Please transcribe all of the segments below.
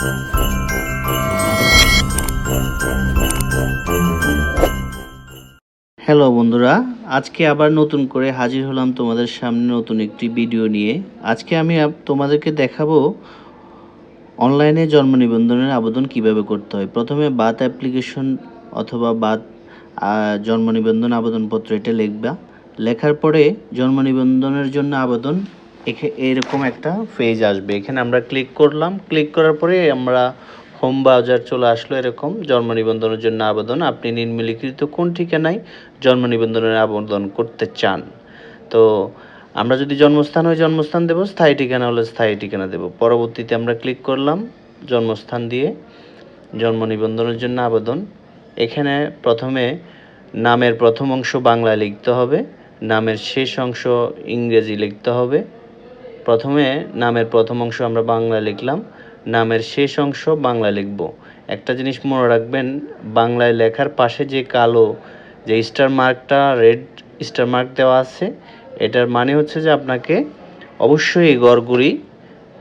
Hello বন্ধুরা। আজকে আবার নতুন করে হাজির হলাম তোমাদের সামনে নতুন একটি ভিডিও নিয়ে। আজকে আমি তোমাদেরকে দেখাবো অনলাইনে জন্ম নিবন্ধনের আবেদন কীভাবে করতে হয়। প্রথমে বাত অ্যাপ্লিকেশন অথবা বাত জন্ম নিবন্ধন আবেদনপত্র এটা লিখবা। লেখার পরে জন্ম নিবন্ধনের জন্য আবেদন এরকম একটা পেজ আসবে। এখানে আমরা ক্লিক করলাম। ক্লিক করার পরে আমরা হোম ব্রাউজার চলে আসলো এরকম। জন্ম নিবন্ধনের জন্য আবেদন। আপনি নিম্নলিখিত কোন ঠিকানায় জন্ম নিবন্ধনের আবেদন করতে চান? তো আমরা যদি জন্মস্থান হয় জন্মস্থান দেব, স্থায়ী ঠিকানা হলে স্থায়ী ঠিকানা দেব। পরবর্তীতে আমরা ক্লিক করলাম জন্মস্থান দিয়ে জন্ম নিবন্ধনের জন্য আবেদন। এখানে প্রথমে নামের প্রথম অংশ বাংলায় লিখতে হবে। নামের শেষ অংশ ইংরেজি লিখতে হবে। প্রথমে নামের প্রথম অংশ আমরা বাংলা লিখলাম, নামের শেষ অংশ বাংলা লিখব। একটা জিনিস মনে রাখবেন, বাংলায় লেখার পাশে যে কালো, যে স্টার মার্কটা, রেড স্টার মার্ক দেওয়া আছে, এটার মানে হচ্ছে যে আপনাকে অবশ্যই এই গড়গুলি,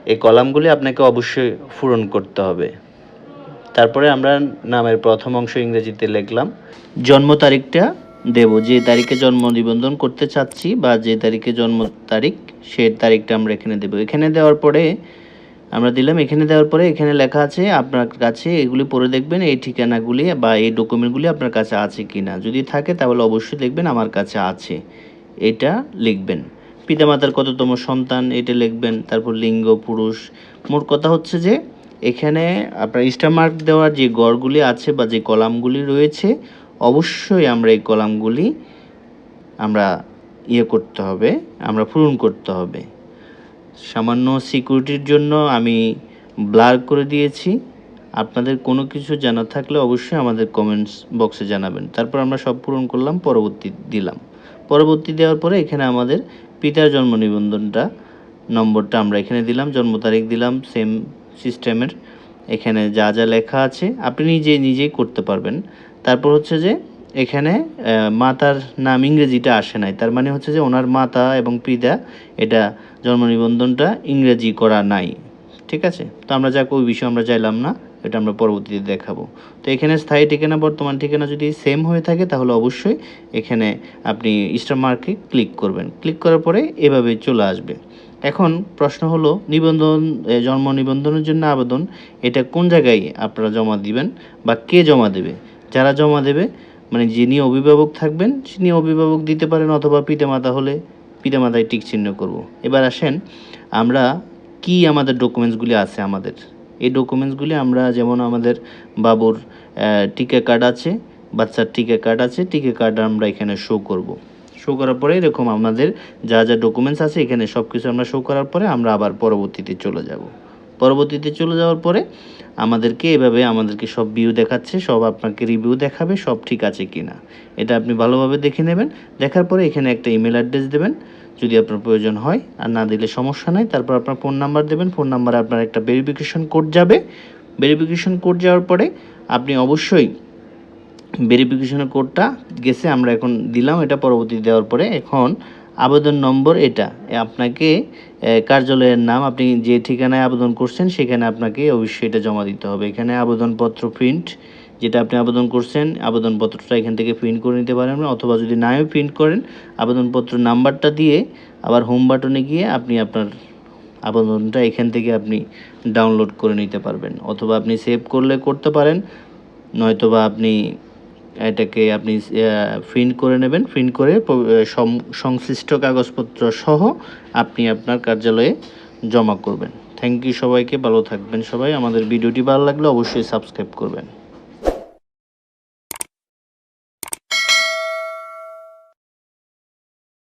এই কলামগুলি আপনাকে অবশ্যই পূরণ করতে হবে। তারপরে আমরা নামের প্রথম অংশ ইংরেজিতে লিখলাম। জন্ম তারিখটা দেব। যে তারিখে জন্ম নিবন্ধন করতে চাচ্ছি বা যে তারিখে জন্ম তারিখ, সে তারিখটা আমরা এখানে দেব। এখানে দেওয়ার পরে, আমরা দিলাম, এখানে দেওয়ার পরে এখানে লেখা আছে, আপনার কাছে এগুলি পরে দেখবেন, এই ঠিকানাগুলি বা এই ডকুমেন্টগুলি আপনার কাছে আছে কি না যদি থাকে তাহলে অবশ্যই দেখবেন, আমার কাছে আছে। এটা লিখবেন। পিতামাতার কততম সন্তান, এটা লিখবেন, তারপর লিঙ্গ, পুরুষ। মোট কথা হচ্ছে যে, এখানে আপনার স্টার মার্ক দেওয়ার যে গড়গুলি আছে বা যে কলামগুলি রয়েছে অবশ্যই আমরা এই কলামগুলি আমরা ইয়ে করতে হবে, আমরা পূরণ করতে হবে। সামান্য সিকিউরিটির জন্য আমি ব্লার করে দিয়েছি। আপনাদের কোনো কিছু জানা থাকলে অবশ্যই আমাদের কমেন্টস বক্সে জানাবেন। তারপর আমরা সব পূরণ করলাম, পরবর্তী দিলাম। পরবর্তী দেওয়ার পরে এখানে আমাদের পিতার জন্ম নিবন্ধনটা, নম্বরটা আমরা এখানে দিলাম, জন্ম তারিখ দিলাম সেম সিস্টেমের এখানে যা যা লেখা আছে, আপনি নিজে নিজেই করতে পারবেন। তারপর হচ্ছে যে এখানে মাতার নাম ইংরেজিটা আসে নাই। তার মানে হচ্ছে যে ওনার মাতা এবং পিতা এটা জন্ম নিবন্ধনটা ইংরেজি করা নাই। ঠিক আছে? তো আমরা যাকে, ওই বিষয়ে আমরা চাইলাম না, এটা আমরা পরবর্তীতে দেখাবো। তো এখানে স্থায়ী ঠিকানা, বর্তমান ঠিকানা যদি সেম হয়ে থাকে, তাহলে অবশ্যই এখানে আপনি স্টার মার্কে ক্লিক করবেন। ক্লিক করার পরে এভাবে চলে আসবে। এখন প্রশ্ন হলো, নিবন্ধন জন্ম নিবন্ধনের জন্য আবেদন, এটা কোন জায়গায় আপনারা জমা দিবেন বা কে জমা দেবে? যারা জমা দেবে মানে যিনি অভিভাবক থাকবেন তিনি অভিভাবক দিতে পারেন অথবা পিতামাতা হলে পিতামাতায় টিক চিহ্ন করব। এবার আসেন, আমরা কি আমাদের ডকুমেন্টসগুলি আছে আমাদের? এই ডকুমেন্টসগুলি আমরা যেমন আমাদের বাবুর টিকা কার্ড আছে, বাচ্চার টিকা কার্ড আছে, টিকা কার্ড আমরা এখানে শো করব। শো করার পরে এরকম আমাদের যা যা ডকুমেন্টস আছে এখানে সব কিছু আমরা শো করার পরে আমরা আবার পরবর্তীতে চলে যাব। পরবর্তীতে চলে যাওয়ার পরে আমাদেরকে এভাবে আমাদেরকে সব ভিউ দেখাচ্ছে, সব আপনাকে রিভিউ দেখাবে, সব ঠিক আছে কি না এটা আপনি ভালোভাবে দেখে নেবেন। দেখার পরে এখানে একটা ইমেল অ্যাড্রেস দেবেন, যদি আপনার প্রয়োজন হয়। আর না দিলে সমস্যা নাই। তারপর আপনার ফোন নাম্বার দেবেন। ফোন নাম্বারে আপনার একটা ভেরিফিকেশন কোড যাবে। ভেরিফিকেশন কোড যাওয়ার পরে আপনি অবশ্যই ভেরিফিকেশনের কোডটা গেছে, আমরা এখন দিলাম। এটা পরবর্তী দেওয়ার পরে এখন আবেদন নম্বর এটা। আপনাকে কার্যালয়ের নাম, আপনি যে ঠিকানায় আবেদন করছেন, সেখানে আপনাকে অবশ্যই এটা জমা দিতে হবে। এখানে আবেদনপত্র প্রিন্ট যেটা আপনি আবেদন করছেন, আবেদনপত্রটা এখান থেকে প্রিন্ট করে নিতে পারেন অথবা যদি নাও প্রিন্ট করেন, আবেদনপত্র নাম্বারটা দিয়ে আবার হোম বাটনে গিয়ে আপনি আপনার আবেদনটা এখান থেকে আপনি ডাউনলোড করে নিতে পারবেন। অথবা আপনি সেভ করলে করতে পারেন, নয়তোবা আপনি এটাকে আপনি প্রিন্ট করে নেবেন। প্রিন্ট করে সংশ্লিষ্ট কাগজপত্র সহ আপনি আপনার কার্যালয়ে জমা করবেন। থ্যাংক ইউ সবাইকে, ভালো থাকবেন সবাই। আমাদের ভিডিওটি ভালো লাগলে অবশ্যই সাবস্ক্রাইব করবেন।